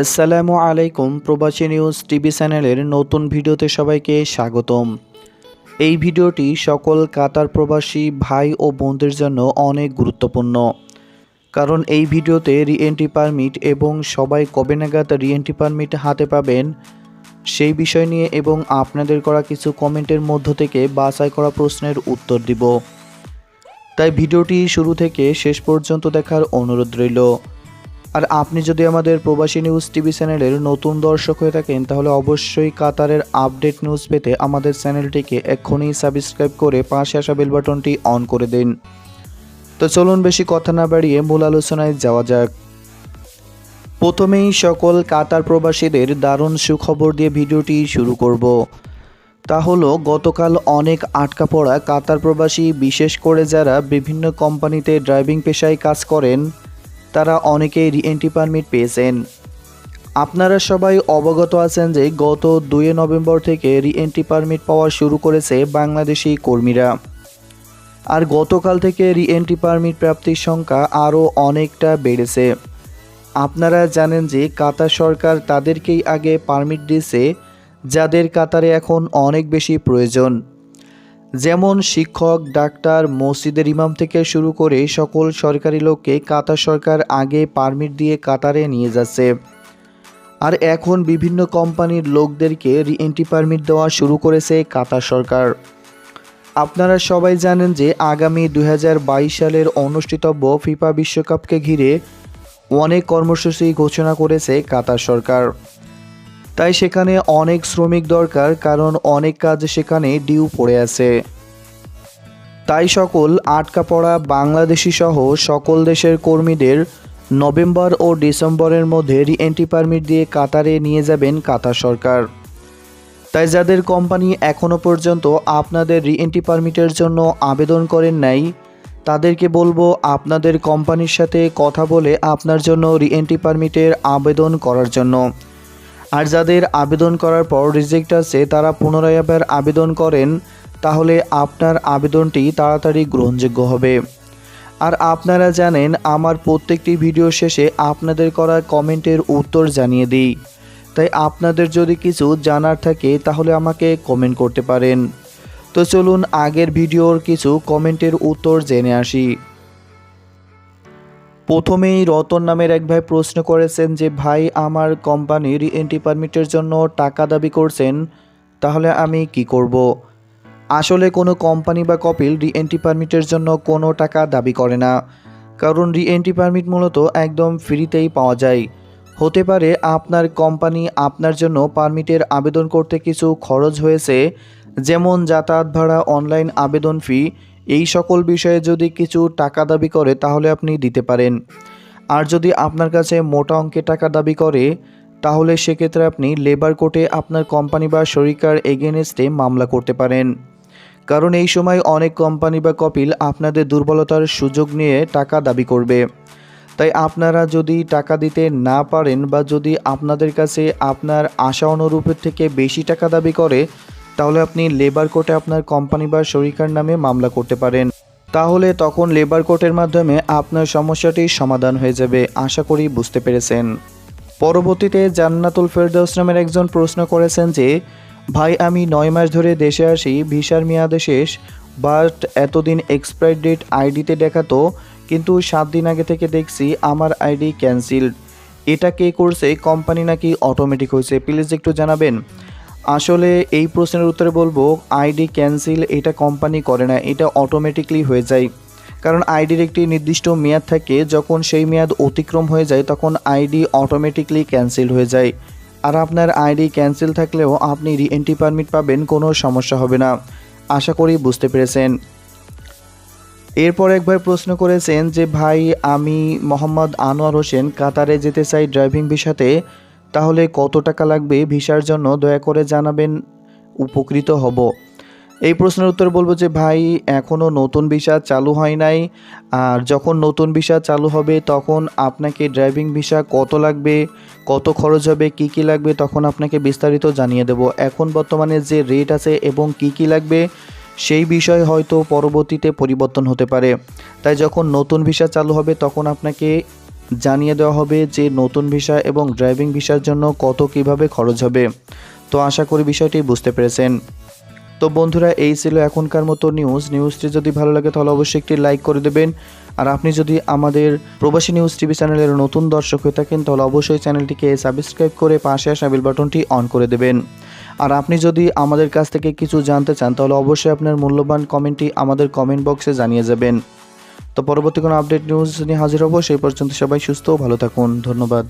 আসসালামু আলাইকুম, প্রবাসী নিউজ টিভি চ্যানেলের নতুন ভিডিওতে সবাইকে স্বাগতম। এই ভিডিওটি সকল কাতার প্রবাসী ভাই ও বোনদের জন্য অনেক গুরুত্বপূর্ণ। কারণ এই ভিডিওতে রিএন্ট্রি পারমিট এবং সবাই কবে নাগাদ রিএন্ট্রি পারমিট হাতে পাবেন, সেই বিষয় নিয়ে এবং আপনাদের করা কিছু কমেন্টের মধ্য থেকে বাছাই করা প্রশ্নের উত্তর দিব। তাই ভিডিওটি শুরু থেকে শেষ পর্যন্ত দেখার অনুরোধ রইল। আর আপনি যদি আমাদের প্রবাসী নিউজ টিভি চ্যানেলের নতুন দর্শক হয়ে থাকেন, তাহলে অবশ্যই কাতারের আপডেট নিউজ পেতে আমাদের চ্যানেলটিকে এক্ষুনি সাবস্ক্রাইব করে পাশে আসা বেল বাটনটি অন করে দিন। তো চলুন বেশি কথা না বাড়িয়ে মূল আলোচনায় যাওয়া যাক। প্রথমেই সকল কাতার প্রবাসীদের দারুণ সুখবর দিয়ে ভিডিওটি শুরু করব। তা হলো, গতকাল অনেক আটকা পড়া কাতার প্রবাসী, বিশেষ করে যারা বিভিন্ন কোম্পানিতে ড্রাইভিং পেশায় কাজ করেন তারা অনেকেই রিএন্ট্রি পারমিট পেয়েছেন। আপনারা সবাই অবগত আছেন যে গত দুই নভেম্বর থেকে রিএন্ট্রি পারমিট পাওয়া শুরু করেছে বাংলাদেশি কর্মীরা। আর গতকাল থেকে রিএন্ট্রি পারমিট প্রাপ্তির সংখ্যা আরও অনেকটা বেড়েছে। আপনারা জানেন যে কাতার সরকার তাদেরকেই আগে পারমিট দিয়েছে, যাদের কাতারে এখন অনেক বেশি প্রয়োজন। যেমন শিক্ষক, ডাক্তার, মসজিদের ইমাম থেকে শুরু করে সকল সরকারি লোককে কাতার সরকার আগে পারমিট দিয়ে কাতারে নিয়ে যাচ্ছে। আর এখন বিভিন্ন কোম্পানির লোকদেরকে রি রিএন্ট্রি পারমিট দেওয়া শুরু করেছে কাতার সরকার। আপনারা সবাই জানেন যে আগামী দু হাজার বাইশ সালের অনুষ্ঠিতব্য ফিফা বিশ্বকাপকে ঘিরে অনেক কর্মসূচি ঘোষণা করেছে কাতার সরকার। তাই সেখানে অনেক শ্রমিক দরকার, কারণ অনেক কাজ সেখানে ডিউ পড়ে আছে। তাই সকল আটকা পড়া বাংলাদেশি সহ সকল দেশের কর্মীদের নভেম্বর ও ডিসেম্বরের মধ্যে রিএন্ট্রি পারমিট দিয়ে কাতারে নিয়ে যাবেন কাতার সরকার। তাই যাদের কোম্পানি এখনও পর্যন্ত আপনাদের রিএন্ট্রি পারমিটের জন্য আবেদন করেন নাই, তাদেরকে বলব আপনাদের কোম্পানির সাথে কথা বলে আপনার জন্য রিএন্ট্রি পারমিটের আবেদন করার জন্য। আর যাদের আবেদন করার পর রিজেক্ট আছে, তারা পুনরায় আবার আবেদন করেন, তাহলে আপনার আবেদনটি তাড়াতাড়ি গ্রহণযোগ্য হবে। আর আপনারা জানেন, আমার প্রত্যেকটি ভিডিও শেষে আপনাদের করা কমেন্টের উত্তর জানিয়ে দিই। তাই আপনাদের যদি কিছু জানার থাকে, তাহলে আমাকে কমেন্ট করতে পারেন। তো চলুন আগের ভিডিওর কিছু কমেন্টের উত্তর জেনে আসি। প্রথমেই রতন নামের এক ভাই প্রশ্ন করেছেন যে, ভাই, আমার কোম্পানির এন্ট্রি পারমিটের জন্য টাকা দাবি করছেন, তাহলে আমি কি করব। আসলে কোনো কোম্পানি বা কপিল রিএন্ট্রি পারমিটের জন্য কোনো টাকা দাবি করে না কারণ রিএন্ট্রি পারমিট মূলত একদম ফ্রিতেই পাওয়া যায় হতে পারে আপনার কোম্পানি আপনার জন্য পারমিটের আবেদন করতে কিছু খরচ হয়েছে, যেমন যাতায়াত ভাড়া অনলাইন আবেদন ফি এই সকল বিষয়ে যদি কিছু টাকা দাবি করে, তাহলে আপনি দিতে পারেন। আর যদি আপনার কাছে মোটা অঙ্কের টাকা দাবি করে, তাহলে সেক্ষেত্রে আপনি লেবার কোর্টে আপনার কোম্পানি বা শরিকার এগেনস্টে মামলা করতে পারেন। কারণ এই সময় অনেক কোম্পানি বা কপিল আপনাদের দুর্বলতার সুযোগ নিয়ে টাকা দাবি করবে। তাই আপনারা যদি টাকা দিতে না পারেন বা যদি আপনাদের কাছে আপনার আশা অনুরূপের থেকে বেশি টাকা দাবি করে তাহলে আপনি লেবার কোর্টে আপনার কোম্পানি বা শরিকার নামে মামলা করতে পারেন। তাহলে তখন লেবার কোর্টের মাধ্যমে আপনার সমস্যাটি সমাধান হয়ে যাবে, আশা করি বুঝতে পেরেছেন। পরবর্তীতে জান্নাতুল ফেরদৌস নামের একজন প্রশ্ন করেছেন যে, ভাই, আমি নয় মাস ধরে দেশে আসি, ভিসার মেয়াদে শেষ বাট এতদিন এক্সপায়ার ডেট আইডিতে দেখাতো কিন্তু সাত দিন আগে থেকে দেখছি আমার আইডি ক্যান্সেলড এটা কে করছে? কোম্পানি নাকি অটোমেটিক হয়েছে? প্লিজ একটু জানাবেন। আসলে এই প্রশ্নের উত্তরে বলব, আইডি ক্যান্সেল এটা কোম্পানি করে না, এটা অটোমেটিকলি হয়ে যায়। কারণ আইডির একটি নির্দিষ্ট মেয়াদ থাকে, যখন সেই মেয়াদ অতিক্রম হয়ে যায়, তখন আইডি অটোমেটিকলি ক্যান্সেল হয়ে যায়। আর আপনার আইডি ক্যান্সেল থাকলেও আপনি রিএন্ট্রি পারমিট পাবেন, কোনো সমস্যা হবে না। আশা করি বুঝতে পেরেছেন। এরপর এক ভাই প্রশ্ন করেছেন যে, ভাই, আমি মোহাম্মদ আনোয়ার হোসেন কাতারে যেতে চাই ড্রাইভিং ভিসাতে। তাহলে কত টাকা লাগবে ভিসার জন্য? দয়া করে জানাবেন, উপকৃত হব। এই প্রশ্নের উত্তর বলব যে, ভাই এখনও নতুন ভিসা চালু হয় নাই। আর যখন নতুন ভিসা চালু হবে, তখন আপনাকে ড্রাইভিং ভিসা কত লাগবে, কত খরচ হবে, কি কি লাগবে, তখন আপনাকে বিস্তারিত জানিয়ে দেব। এখন বর্তমানে যে রেট আছে এবং কি কি লাগবে, সেই বিষয় হয়তো পরবর্তীতে পরিবর্তন হতে পারে। তাই যখন নতুন ভিসা চালু হবে, তখন আপনাকে জানিয়ে দেওয়া হবে যে নতুন ভিসা এবং ড্রাইভিং ভিসার জন্য কত কীভাবে খরচ হবে। তো আশা করি বিষয়টি বুঝতে পেরেছেন। তো বন্ধুরা, এই ছিল এখনকার মতো নিউজ নিউজটি যদি ভালো লাগে, তাহলে অবশ্যই একটি লাইক করে দেবেন। আর আপনি যদি আমাদের প্রবাসী নিউজ টিভি চ্যানেলের নতুন দর্শক হয়ে থাকেন, তাহলে অবশ্যই চ্যানেলটিকে সাবস্ক্রাইব করে পাশে আসা বেল বাটনটি অন করে দেবেন। আর আপনি যদি আমাদের কাছ থেকে কিছু জানতে চান, তাহলে অবশ্যই আপনার মূল্যবান কমেন্টটি আমাদের কমেন্ট বক্সে জানিয়ে যাবেন। তো পরবর্তী কোনো আপডেট নিউজ নিয়ে হাজির হব, সেই পর্যন্ত সবাই সুস্থ ভালো থাকুন। ধন্যবাদ।